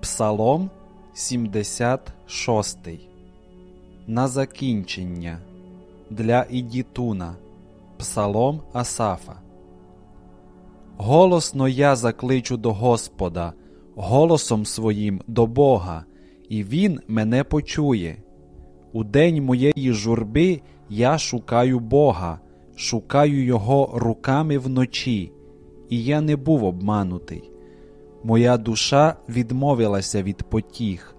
Псалом 76. На закінчення для Ідітуна. Псалом Асафа. Голосно я закличу до Господа, голосом своїм до Бога, і Він мене почує. У день моєї журби я шукаю Бога, шукаю Його руками вночі, і я не був обманутий. Моя душа відмовилася від потіх.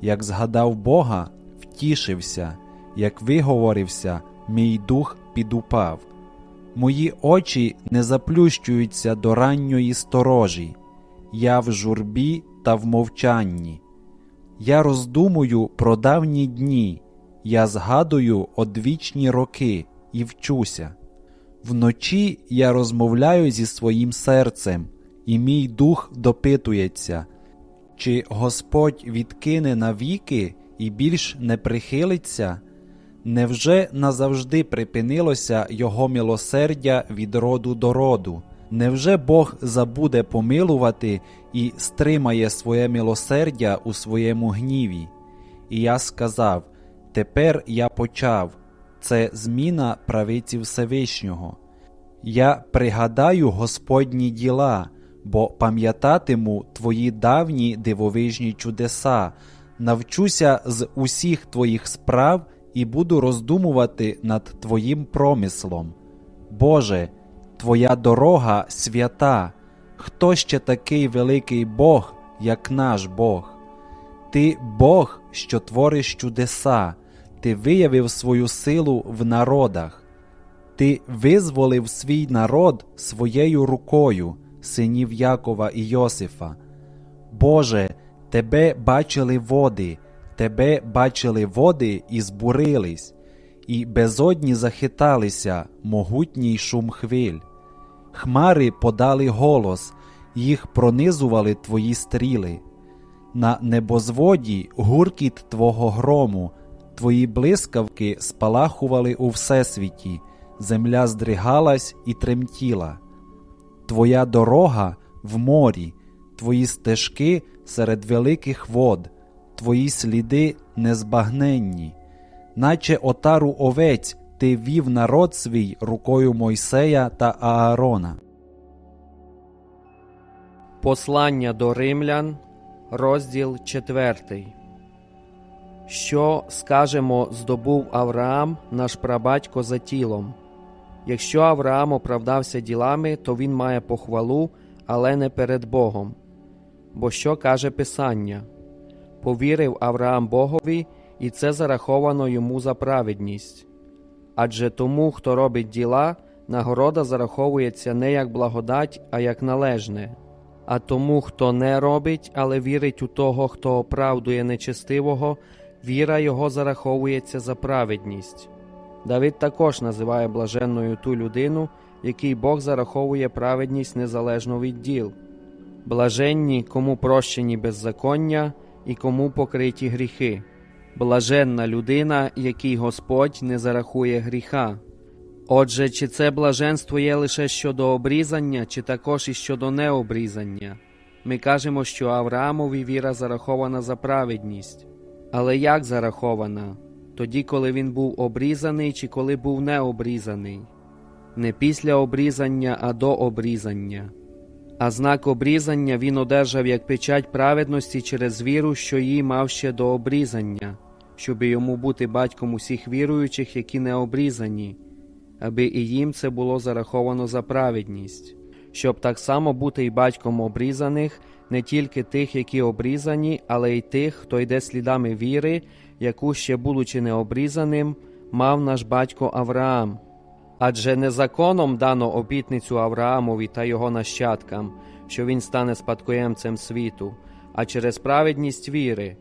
Як згадав Бога, втішився, як виговорився, мій дух підупав. Мої очі не заплющуються до ранньої сторожі, я в журбі та в мовчанні. Я роздумую про давні дні, я згадую одвічні роки і вчуся. Вночі я розмовляю зі своїм серцем, і мій дух допитується, чи Господь відкине навіки і більш не прихилиться? Невже назавжди припинилося Його милосердя від роду до роду? Невже Бог забуде помилувати і стримає своє милосердя у своєму гніві? І я сказав: Тепер я почав це зміна правиці Всевишнього. Я пригадаю Господні діла, бо пам'ятатиму твої давні дивовижні чудеса, навчуся з усіх твоїх справ і буду роздумувати над Твоїм промислом. Боже, Твоя дорога свята, хто ще такий великий Бог, як наш Бог? Ти Бог, що твориш чудеса, Ти виявив свою силу в народах, Ти визволив свій народ своєю рукою, синів Якова і Йосифа. Боже, Тебе бачили води, Тебе бачили води і збурились, і безодні захиталися, могутній шум хвиль. Хмари подали голос, їх пронизували твої стріли. На небозводі гуркіт Твого грому, твої блискавки спалахували у всесвіті, земля здригалась і тремтіла. Твоя дорога в морі, твої стежки серед великих вод, твої сліди незбагненні, наче отару овець ти вів народ свій рукою Мойсея та Аарона. Послання до римлян, розділ 4. Що, скажемо, здобув Авраам, наш прабатько за тілом? Якщо Авраам оправдався ділами, то він має похвалу, але не перед Богом. Бо що каже Писання? Повірив Авраам Богові, і це зараховано йому за праведність. Адже тому, хто робить діла, нагорода зараховується не як благодать, а як належне. А тому, хто не робить, але вірить у того, хто оправдує нечестивого, віра його зараховується за праведність. Давид також називає блаженною ту людину, якій Бог зараховує праведність незалежно від діл. Блаженні, кому прощені беззаконня і кому покриті гріхи. Блаженна людина, якій Господь не зарахує гріха. Отже, чи це блаженство є лише щодо обрізання, чи також і щодо необрізання? Ми кажемо, що Авраамові віра зарахована за праведність. Але як зарахована? Тоді, коли він був обрізаний, чи коли був необрізаний? Не після обрізання, а до обрізання. А знак обрізання він одержав як печать праведності через віру, що її мав ще до обрізання, щоб йому бути батьком усіх віруючих, які не обрізані, аби і їм це було зараховано за праведність, щоб так само бути й батьком обрізаних, не тільки тих, які обрізані, але й тих, хто йде слідами віри, яку ще, будучи необрізаним, мав наш батько Авраам. Адже не законом дано обітницю Авраамові та його нащадкам, що він стане спадкоємцем світу, а через праведність віри.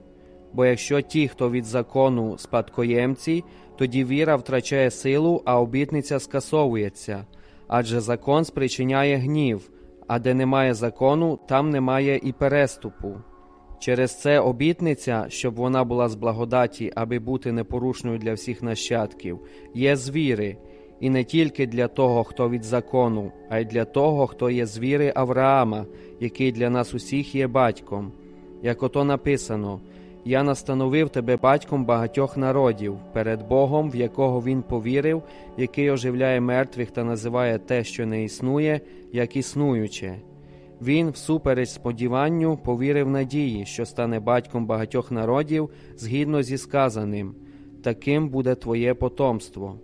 Бо якщо ті, хто від закону спадкоємці, тоді віра втрачає силу, а обітниця скасовується, адже закон спричиняє гнів, а де немає закону, там немає і переступу. Через це обітниця, щоб вона була з благодаті, аби бути непорушною для всіх нащадків, є з віри, і не тільки для того, хто від закону, а й для того, хто є з віри Авраама, який для нас усіх є батьком. як ото написано: Я настановив тебе батьком багатьох народів перед Богом, в якого він повірив, який оживляє мертвих та називає те, що не існує, як існуюче. Він, всупереч сподіванню, повірив надії, що стане батьком багатьох народів, згідно зі сказаним таким буде твоє потомство.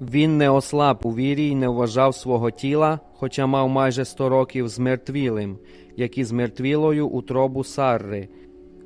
Він не ослаб у вірі й не вважав свого тіла, хоча мав майже сто років змертвілим, як і змертвілою утробу Сарри.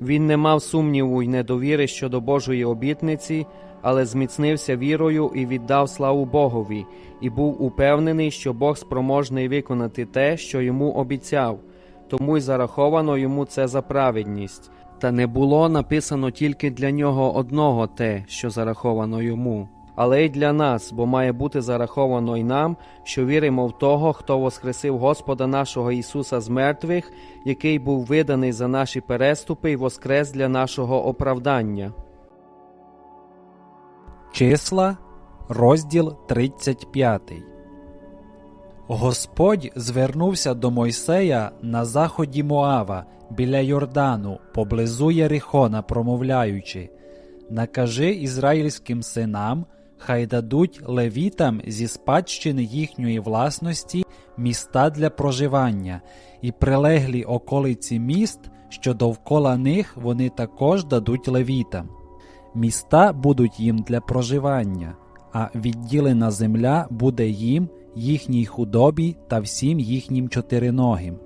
Він не мав сумніву й недовіри щодо Божої обітниці, але зміцнився вірою і віддав славу Богові, і був упевнений, що Бог спроможний виконати те, що йому обіцяв, тому й зараховано йому це за праведність. Та не було написано тільки для нього одного те, що зараховано йому, але й для нас, бо має бути зараховано й нам, що віримо в того, хто воскресив Господа нашого Ісуса з мертвих, який був виданий за наші переступи й воскрес для нашого оправдання. Числа, розділ 35. Господь звернувся до Мойсея на заході Моава біля Йордану, поблизу Єрихона, промовляючи: Накажи ізраїльським синам, хай дадуть левітам зі спадщини їхньої власності міста для проживання, і прилеглі околиці міст, що довкола них вони також дадуть левітам. Міста будуть їм для проживання, а відділена земля буде їм, їхній худобі та всім їхнім чотириногим.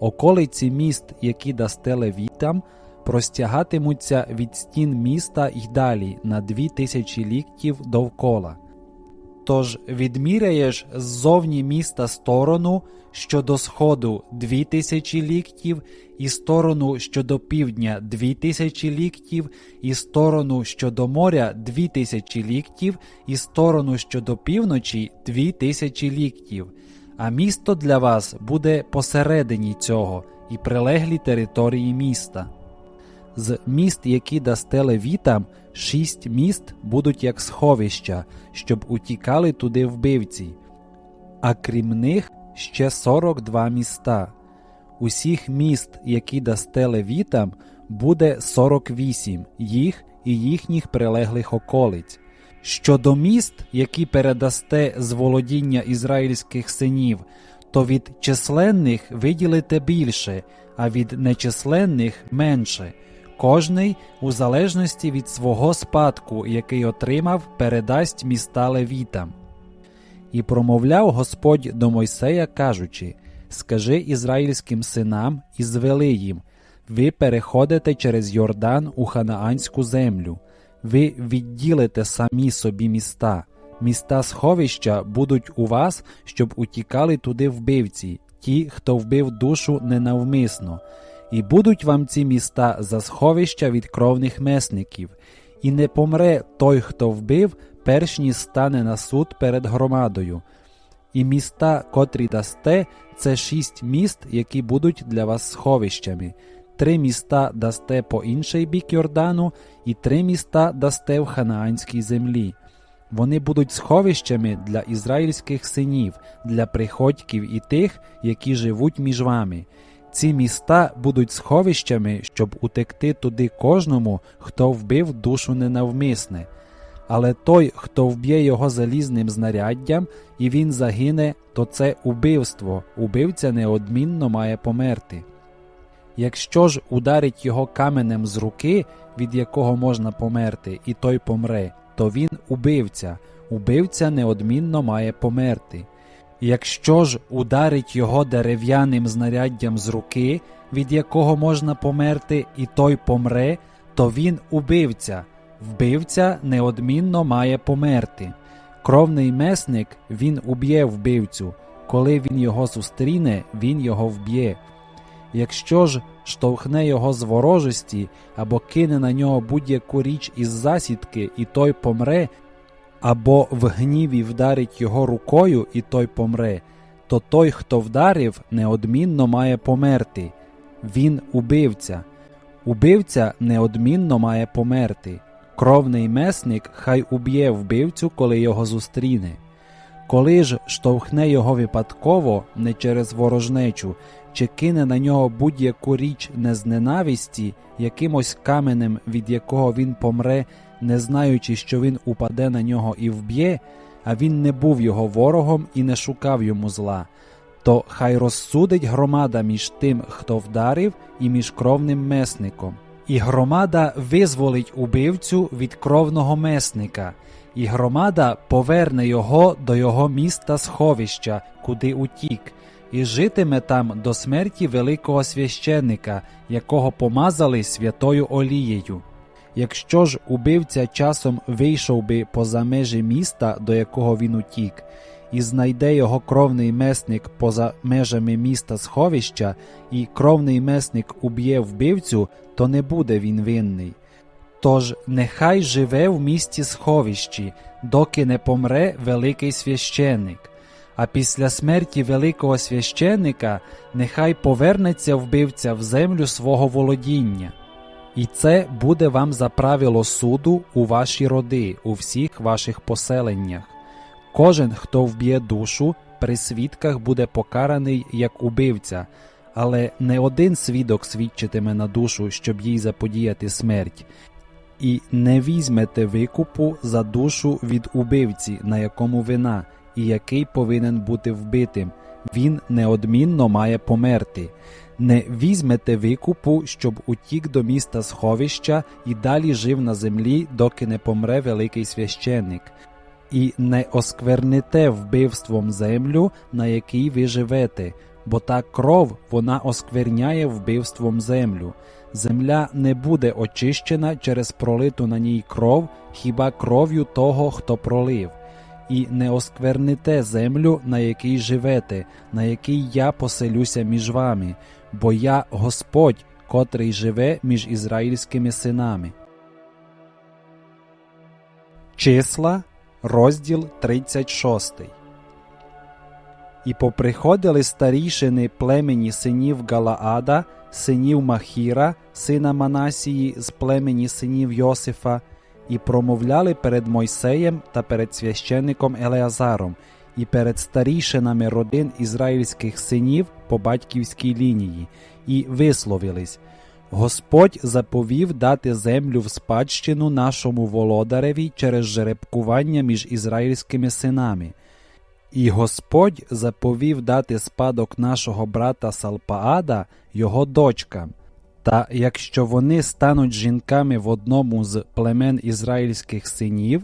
Околиці міст, які дасте левітам, простягатимуться від стін міста й далі на дві тисячі ліктів довкола. Тож відміряєш ззовні міста сторону, що до сходу дві тисячі ліктів, і сторону, що до півдня дві тисячі ліктів, і сторону, що до моря дві тисячі ліктів, і сторону, що до півночі дві тисячі ліктів. А місто для вас буде посередині цього і прилеглі території міста. З міст, які дасте левітам, шість міст будуть як сховища, щоб утікали туди вбивці, а крім них ще 42 міста. Усіх міст, які дасте левітам, буде 48 їх і їхніх прилеглих околиць. Щодо міст, які передасте з володіння ізраїльських синів, то від численних виділите більше, а від нечисленних менше. Кожний, у залежності від свого спадку, який отримав, передасть міста левітам. І промовляв Господь до Мойсея, кажучи: Скажи ізраїльським синам і звели їм: ви переходите через Йордан у ханаанську землю, ви відділите самі собі міста. Міста сховища будуть у вас, щоб утікали туди вбивці, ті, хто вбив душу ненавмисно. І будуть вам ці міста за сховища від кровних месників, і не помре той, хто вбив, перш ніж стане на суд перед громадою. І міста, котрі дасте, це шість міст, які будуть для вас сховищами. Три міста дасте по інший бік Йордану, і три міста дасте в ханаанській землі. Вони будуть сховищами для ізраїльських синів, для приходьків і тих, які живуть між вами. Ці міста будуть сховищами, щоб утекти туди кожному, хто вбив душу ненавмисне. Але той, хто вб'є його залізним знаряддям, і він загине, то це убивство, убивця неодмінно має померти. Якщо ж ударить його каменем з руки, від якого можна померти, і той помре, то він убивця, убивця неодмінно має померти. Якщо ж ударить його дерев'яним знаряддям з руки, від якого можна померти, і той помре, то він убивця, вбивця неодмінно має померти. Кровний месник він уб'є вбивцю, коли він його зустріне, він його вб'є. Якщо ж штовхне його з ворожості або кине на нього будь-яку річ із засідки, і той помре, або в гніві вдарить його рукою, і той помре, то той, хто вдарив, неодмінно має померти. Він убивця. Убивця неодмінно має померти. Кровний месник хай уб'є вбивцю, коли його зустріне. Коли ж штовхне його випадково, не через ворожнечу, чи кине на нього будь-яку річ не з ненависті, якимось каменем, від якого він помре, не знаючи, що він упаде на нього і вб'є, а він не був його ворогом і не шукав йому зла, то хай розсудить громада між тим, хто вдарив, і між кровним месником. І громада визволить убивцю від кровного месника, і громада поверне його до його міста сховища, куди утік, і житиме там до смерті великого священника, якого помазали святою олією. Якщо ж убивця часом вийшов би поза межі міста, до якого він утік, і знайде його кровний месник поза межами міста сховища, і кровний месник уб'є вбивцю, то не буде він винний. Тож нехай живе в місті сховищі, доки не помре великий священник. А після смерті великого священника нехай повернеться вбивця в землю свого володіння. І це буде вам за правило суду у ваші роди, у всіх ваших поселеннях. Кожен, хто вб'є душу, при свідках буде покараний як убивця, але не один свідок свідчитиме на душу, щоб їй заподіяти смерть. І не візьмете викупу за душу від убивці, на якому вина, і який повинен бути вбитим. Він неодмінно має померти. Не візьмете викупу, щоб утік до міста сховища і далі жив на землі, доки не помре великий священник. І не оскверните вбивством землю, на якій ви живете, бо та кров вона оскверняє вбивством землю. Земля не буде очищена через пролиту на ній кров, хіба кров'ю того, хто пролив. І не оскверните землю, на якій живете, на якій я поселюся між вами, бо я Господь, котрий живе між ізраїльськими синами. Числа, розділ 36. І поприходили старішини племені синів Галаада, синів Махіра, сина Манасії з племені синів Йосифа, і промовляли перед Мойсеєм та перед священником Елеазаром, і перед старішинами родин ізраїльських синів по батьківській лінії, і висловились. Господь заповів дати землю в спадщину нашому володареві через жеребкування між ізраїльськими синами. І Господь заповів дати спадок нашого брата Салпаада його дочкам. Та якщо вони стануть жінками в одному з племен ізраїльських синів,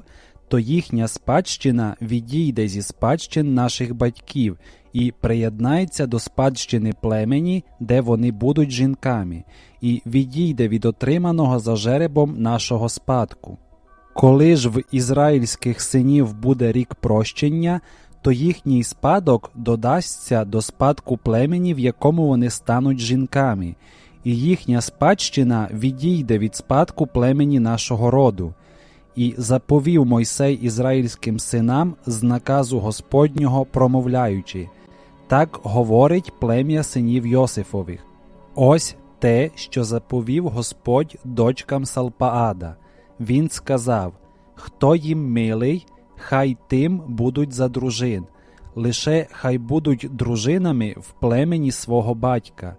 то їхня спадщина відійде зі спадщин наших батьків і приєднається до спадщини племені, де вони будуть жінками, і відійде від отриманого за жеребом нашого спадку. Коли ж в ізраїльських синів буде рік прощення, то їхній спадок додасться до спадку племені, в якому вони стануть жінками, і їхня спадщина відійде від спадку племені нашого роду. І заповів Мойсей ізраїльським синам з наказу Господнього, промовляючи так говорить плем'я синів Йосифових. Ось те, що заповів Господь дочкам Салпаада. Він сказав: Хто їм милий, хай тим будуть за дружин, лише хай будуть дружинами в племені свого батька.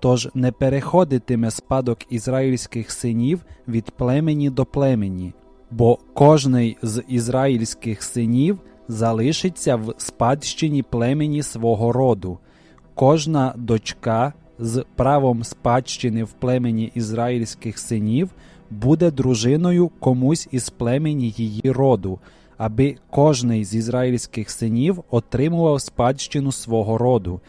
Тож не переходитиме спадок ізраїльських синів від племені до племені, бо кожний з ізраїльських синів залишиться в спадщині племені свого роду. Кожна дочка з правом спадщини в племені ізраїльських синів буде дружиною комусь із племені її роду, аби кожний з ізраїльських синів отримував спадщину свого роду,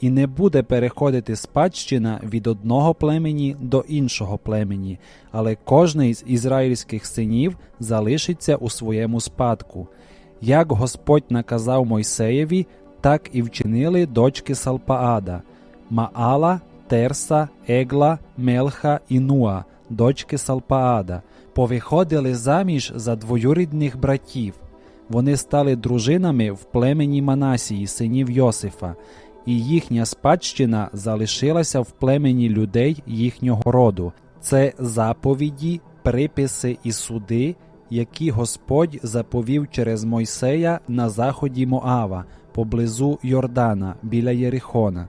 і не буде переходити спадщина від одного племені до іншого племені, але кожний з ізраїльських синів залишиться у своєму спадку. Як Господь наказав Мойсеєві, так і вчинили дочки Салпаада Маала, Терса, Егла, Мелха і Нуа, дочки Салпаада, повиходили заміж за двоюрідних братів. Вони стали дружинами в племені Манасії, синів Йосифа, і їхня спадщина залишилася в племені людей їхнього роду. Це заповіді, приписи і суди, які Господь заповів через Мойсея на заході Моава, поблизу Йордана, біля Єрихона.